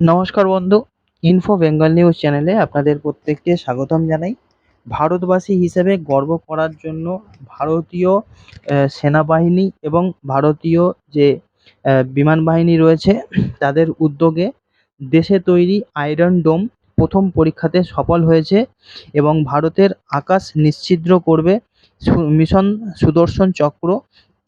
নমস্কার বন্ধু info Bengal news চ্যানেলে আপনাদের প্রত্যেককে স্বাগতম জানাই। ভারতবাসী হিসেবে গর্ব করার জন্য ভারতীয় সেনাবাহিনী এবং ভারতীয় যে বিমান বাহিনী রয়েছে, তাদের উদ্যোগে দেশে তৈরি আয়রন ডোম প্রথম পরীক্ষাতে সফল হয়েছে এবং ভারতের আকাশ নিশ্ছিদ্র করবে মিশন সুদর্শন চক্র।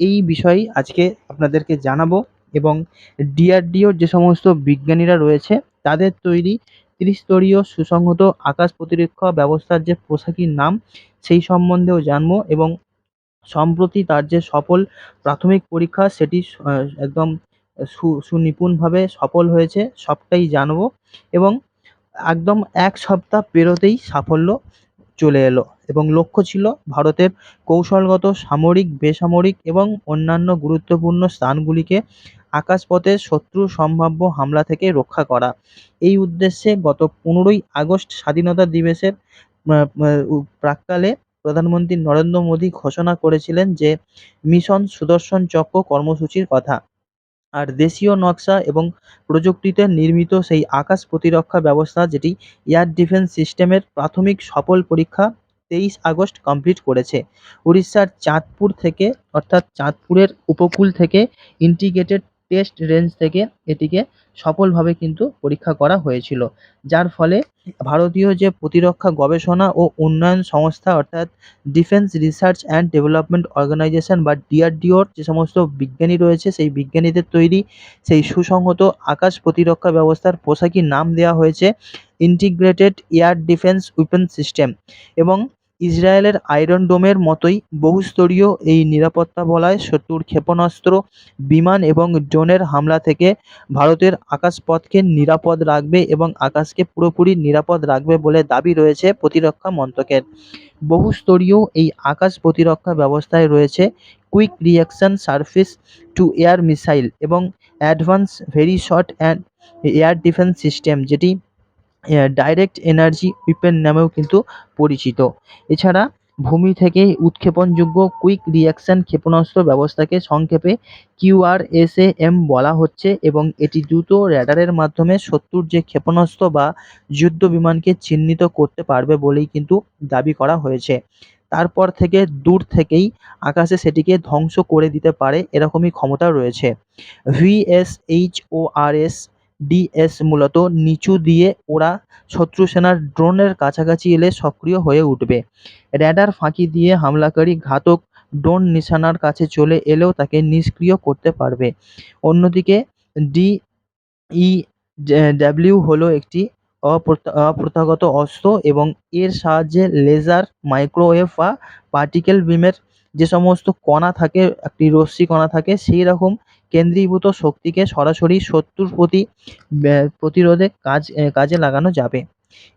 এই বিষয়ে আজকে আপনাদেরকে জানাব। এবং ডিআরডিওর যে সমস্ত বিজ্ঞানীরা রয়েছে, তাদের তৈরি ত্রিস্তরীয় সুসংহত আকাশ প্রতিরক্ষা ব্যবস্থার যে পোশাকির নাম, সেই সম্বন্ধেও জানব এবং সম্প্রতি তার যে সফল প্রাথমিক পরীক্ষা, সেটি একদম সু, সুনিপুণভাবে সফল হয়েছে, সবটাই জানব এবং একদম এক সপ্তাহ পেরোতেই সাফল্য চলে এলো এবং লক্ষ্য ছিল ভারতের কৌশলগত, সামরিক, বেসামরিক এবং অন্যান্য গুরুত্বপূর্ণ স্থানগুলিকে আকাশপথে শত্রুর সম্ভাব্য হামলা থেকে রক্ষা করা। এই উদ্দেশ্যে গত পনেরোই আগস্ট স্বাধীনতা দিবসের প্রাক্কালে প্রধানমন্ত্রী নরেন্দ্র মোদী ঘোষণা করেছিলেন যে, মিশন সুদর্শন চক্র কর্মসূচির কথা। আর দেশীয় নকশা এবং প্রযুক্তিতে নির্মিত সেই আকাশ প্রতিরক্ষা ব্যবস্থা যেটি এয়ার ডিফেন্স সিস্টেমের প্রাথমিক সফল পরীক্ষা তেইশ আগস্ট কমপ্লিট করেছে। উড়িষ্যার চাঁদপুর থেকে, অর্থাৎ চাঁদপুরের উপকূল থেকে ইন্টিগ্রেটেড টেস্ট রেঞ্জ থেকে এটিকে সফলভাবে কিন্তু পরীক্ষা করা হয়েছিল। যার ফলে ভারতীয় যে প্রতিরক্ষা গবেষণা ও উন্নয়ন সংস্থা অর্থাৎ defence research and development organisation বা ডিআরডিওর যে সমস্ত বিজ্ঞানী রয়েছে, সেই বিজ্ঞানীদের তৈরি সেই সুসংহত আকাশ প্রতিরক্ষা ব্যবস্থার পোশাকি নাম দেওয়া হয়েছে integrated air defence weapon system এবং ইসরায়েলের আয়রন ডোমের মতোই বহুস্তরীয় এই নিরাপত্তা বলয় শত্রুর ক্ষেপণাস্ত্র, বিমান এবং ড্রোনের হামলা থেকে ভারতের আকাশপথকে নিরাপদ রাখবে এবং আকাশকে পুরোপুরি নিরাপদ রাখবে বলে দাবি রয়েছে প্রতিরক্ষা মন্ত্রকের। বহুস্তরীয় এই আকাশ প্রতিরক্ষা ব্যবস্থায় রয়েছে quick reaction surface to air missile এবং advance very short and air defence system, যেটি ডাইরেক্ট এনার্জি উইপেন নামেও কিন্তু পরিচিত। এছাড়া ভূমি থেকে উৎক্ষেপণযোগ্য কুইক রিঅ্যাকশন ক্ষেপণাস্ত্র ব্যবস্থাকে সংক্ষেপে কিউআরএসএএম বলা হচ্ছে এবং এটি দ্রুত র্যাডারের মাধ্যমে শত্রুর যে ক্ষেপণাস্ত্র বা যুদ্ধ বিমানকে চিহ্নিত করতে পারবে বলেই কিন্তু দাবি করা হয়েছে। তারপর থেকে দূর থেকেই আকাশে সেটিকে ধ্বংস করে দিতে পারে এরকমই ক্ষমতা রয়েছে। ভিএসএইচওআরএস ডিএস মূলত নিচু দিয়ে ওরা শত্রু সেনার ড্রোনের কাছাকাছি এলে সক্রিয় হয়ে উঠবে। র্যাডার ফাঁকি দিয়ে হামলাকারী ঘাতক ড্রোন নিশানার কাছে চলে এলেও তাকে নিষ্ক্রিয় করতে পারবে। অন্যদিকে ডি ই ডাব্লিউ হলো একটি অপ্রথা অপ্রথাগত অস্ত্র এবং এর সাহায্যে লেজার মাইক্রোওয়েভ বা পার্টিকেল বিমের যে সমস্ত কণা থাকে, একটি রশ্মি কণা থাকে, সেই রকম কেন্দ্রীভূত শক্তিকে সরাসরি শত্রুর প্রতি প্রতিরোধে কাজ কাজে লাগানো যাবে।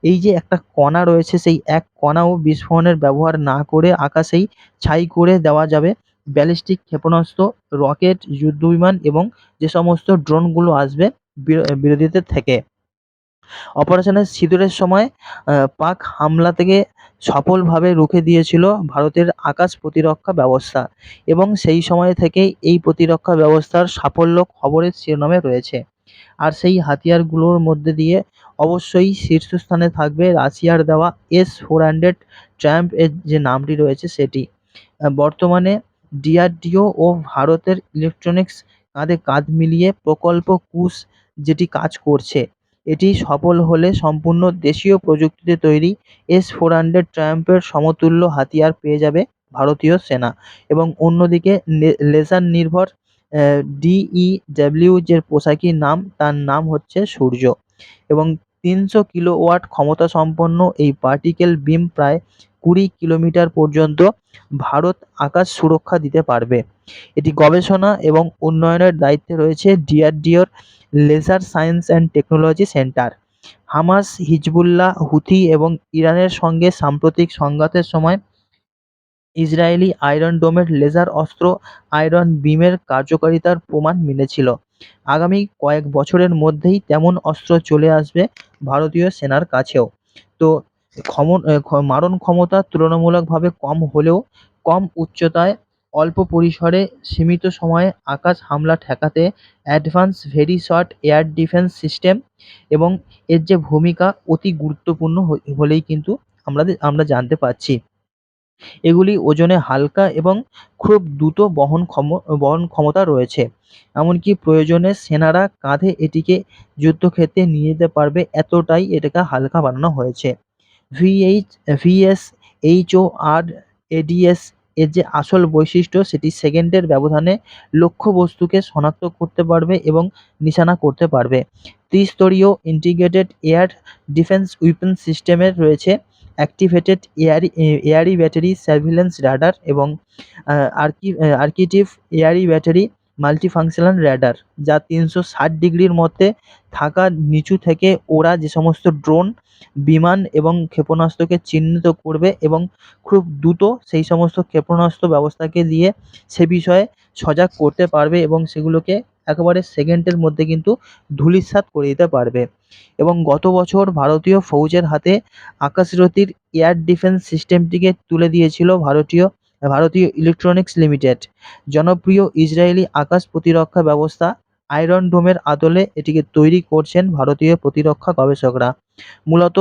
এই যে একটা কণা রয়েছে, সেই এক কণাও বিস্ফোরণের ব্যবহার না করে আকাশেই ছাই করে দেওয়া যাবে। ব্যালিস্টিক ক্ষেপণাস্ত্র, রকেট, যুদ্ধবিমান এবং যে সমস্ত ড্রোনগুলো আসবে বিরো- বিরোধীদের থেকে। অপারেশনের সিঁদুরের সময় পাক হামলা থেকে সফলভাবে রুখে দিয়েছিল ভারতের আকাশ প্রতিরক্ষা ব্যবস্থা এবং সেই সময় থেকেই এই প্রতিরক্ষা ব্যবস্থার সাফল্য খবরের শিরোনামে রয়েছে। আর সেই হাতিয়ারগুলোর মধ্যে দিয়ে অবশ্যই শীর্ষস্থানে থাকবে রাশিয়ার দেওয়া এস ফোর হান্ড্রেড ট্র্যাম্প এর যে নামটি রয়েছে সেটি। বর্তমানে ডিআরডিও ও ভারতের ইলেকট্রনিক্স কাঁধে কাঁধ মিলিয়ে প্রকল্প কুশ যেটি কাজ করছে এটি সফল হলে সম্পূর্ণ দেশীয় প্রযুক্তিতে তৈরি এস ফোর হান্ড্রেড ট্রায়াম্পের সমতুল্য হাতিয়ার পেয়ে যাবে ভারতীয় সেনা এবং অন্যদিকে লেজার নির্ভর ডিইডাব্লিউ যে পোশাকি নাম, তার নাম হচ্ছে সূর্য এবং তিনশো কিলোওয়াট ক্ষমতা সম্পন্ন এই পার্টিকেল বিম প্রায় কুড়ি কিলোমিটার পর্যন্ত ভারত আকাশ সুরক্ষা দিতে পারবে। এটি গবেষণা এবং উন্নয়নের দায়িত্বে রয়েছে ডিআরডিওর laser science and technology centre. Hamas, Hezbollah, Houthi এবং ইরানের সঙ্গে সাম্প্রতিক সংঘাতের সময় ইসরায়েলি আয়রন ডোমের লেজার অস্ত্র আয়রন বিমের কার্যকারিতার প্রমাণ মিলেছিল। আগামী কয়েক বছরের মধ্যেই তেমন অস্ত্র চলে আসবে ভারতীয় সেনার কাছেও। তো ক্ষম মারণ ক্ষমতা তুলনামূলকভাবে কম হলেও কম উচ্চতায় অল্প পরিসরে সীমিত সময়ে আকাশ হামলা ঠেকাতে advance very short air defence system এবং এর যে ভূমিকা অতি গুরুত্বপূর্ণ হ- বলেই কিন্তু আমাদের আমরা জানতে পারছি। এগুলি ওজনে হালকা এবং খুব দ্রুত বহন ক্ষম, বহন ক্ষমতা রয়েছে। এমনকি প্রয়োজনে সেনারা কাঁধে এটিকে যুদ্ধক্ষেত্রে নিয়ে যেতে পারবে এতটাই এটাকে হালকা বানানো হয়েছে। VH VS HO R ADS এর যে আসল বৈশিষ্ট্য সেটি সেকেন্ডের ব্যবধানে লক্ষ্যবস্তুকে শনাক্ত করতে পারবে এবং নিশানা করতে পারবে। ত্রিস্তরীয় ইন্টিগ্রেটেড এয়ার ডিফেন্স উইপেন সিস্টেমের রয়েছে activated array array battery surveillance radar এবং আর্কি আর্কিটিভ এয়ারি ব্যাটারি মাল্টিফাংশনাল র্যাডার যা তিনশো ষাট ডিগ্রির মধ্যে থাকা নিচু থেকে ওরা যে সমস্ত ড্রোন বিমান এবং ক্ষেপণাস্ত্রকে চিহ্নিত করবে এবং খুব দ্রুত সেই সমস্ত ক্ষেপণাস্ত্র ব্যবস্থাকে দিয়ে সে বিষয়ে সজাগ করতে পারবে এবং সেগুলোকে একেবারে সেকেন্ডের মধ্যে কিন্তু ধূলিসাৎ করে দিতে পারবে। এবং গত বছর ভারতীয় ফৌজের হাতে আকাশরথীর এয়ার ডিফেন্স সিস্টেমটিকে তুলে দিয়েছিল ভারতীয় ভারতীয় ইলেকট্রনিক্স লিমিটেড। জনপ্রিয় ইসরায়েলি আকাশ প্রতিরক্ষা ব্যবস্থা আয়রন ডোমের আদলে এটিকে তৈরি করছেন ভারতীয় প্রতিরক্ষা গবেষকরা। মূলত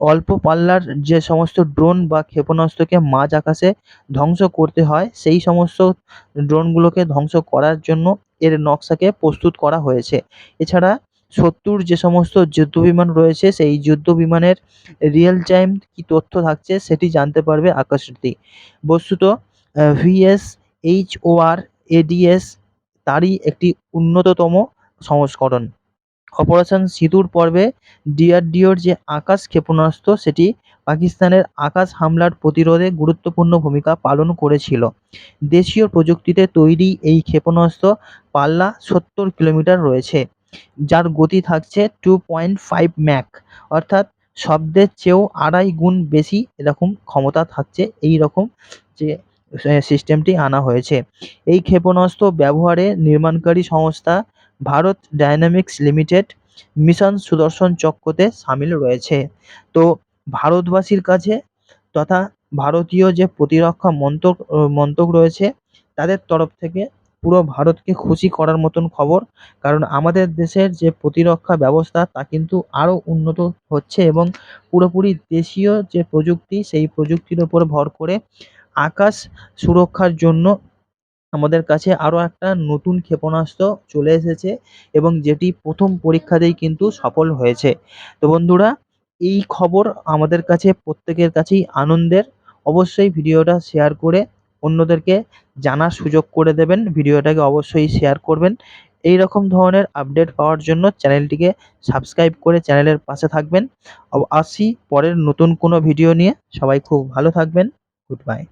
অল্প পাল্লার যে সমস্ত ড্রোন বা ক্ষেপণাস্ত্রকে মাঝ আকাশে ধ্বংস করতে হয়, সেই সমস্ত ড্রোনগুলোকে ধ্বংস করার জন্য এর নকশাকে প্রস্তুত করা হয়েছে। এছাড়া শত্রুর যে সমস্ত যুদ্ধ বিমান রয়েছে, সেই যুদ্ধ বিমানের রিয়েল টাইম কী তথ্য থাকছে সেটি জানতে পারবে আকাশরথী বস্তুত ভিএস এইচওআর এডিএস তারই একটি উন্নততম সংস্করণ। অপারেশন সিঁদুর পর্বে ডিআরডিওর যে আকাশ ক্ষেপণাস্ত্র, সেটি পাকিস্তানের আকাশ হামলার প্রতিরোধে গুরুত্বপূর্ণ ভূমিকা পালন করেছিল। দেশীয় প্রযুক্তিতে তৈরি এই ক্ষেপণাস্ত্র পাল্লা সত্তর কিলোমিটার রয়েছে। যার গতি থাকছে টু পয়েন্ট ফাইভ ম্যাক অর্থাৎ শব্দের চেয়েও আড়াই গুণ বেশি এরকম ক্ষমতা থাকছে এই রকম যে সিস্টেমটি আনা হয়েছে। এই ক্ষেপণাস্ত্র ব্যবহারে নির্মাণকারী সংস্থা Bharat dynamics limited mission Sudarshan চক্রতে সামিল রয়েছে। তো ভারতবাসীর কাছে তথা ভারতীয় যে প্রতিরক্ষা মন্ত্রক মন্ত্রক রয়েছে, তাদের তরফ থেকে পুরো ভারতকে খুশি করার মতন খবর। কারণ আমাদের দেশের যে প্রতিরক্ষা ব্যবস্থা, তা কিন্তু আরও উন্নত হচ্ছে এবং পুরোপুরি দেশীয় যে প্রযুক্তি, সেই প্রযুক্তির ওপর ভর করে আকাশ সুরক্ষার জন্য আমাদের কাছে আরও একটা নতুন ক্ষেপণাস্ত্র চলে এসেছে এবং যেটি প্রথম পরীক্ষাতেই কিন্তু সফল হয়েছে। তো বন্ধুরা, এই খবর আমাদের কাছে প্রত্যেকের কাছেই আনন্দের। অবশ্যই ভিডিওটা শেয়ার করে অন্যদেরকে জানার সুযোগ করে দেবেন। ভিডিওটাকে অবশ্যই শেয়ার করবেন। এই রকম ধরনের আপডেট পাওয়ার জন্য চ্যানেলটিকে সাবস্ক্রাইব করে চ্যানেলের পাশে থাকবেন। আসি পরের নতুন কোনো ভিডিও নিয়ে। সবাই খুব ভালো থাকবেন। Good bye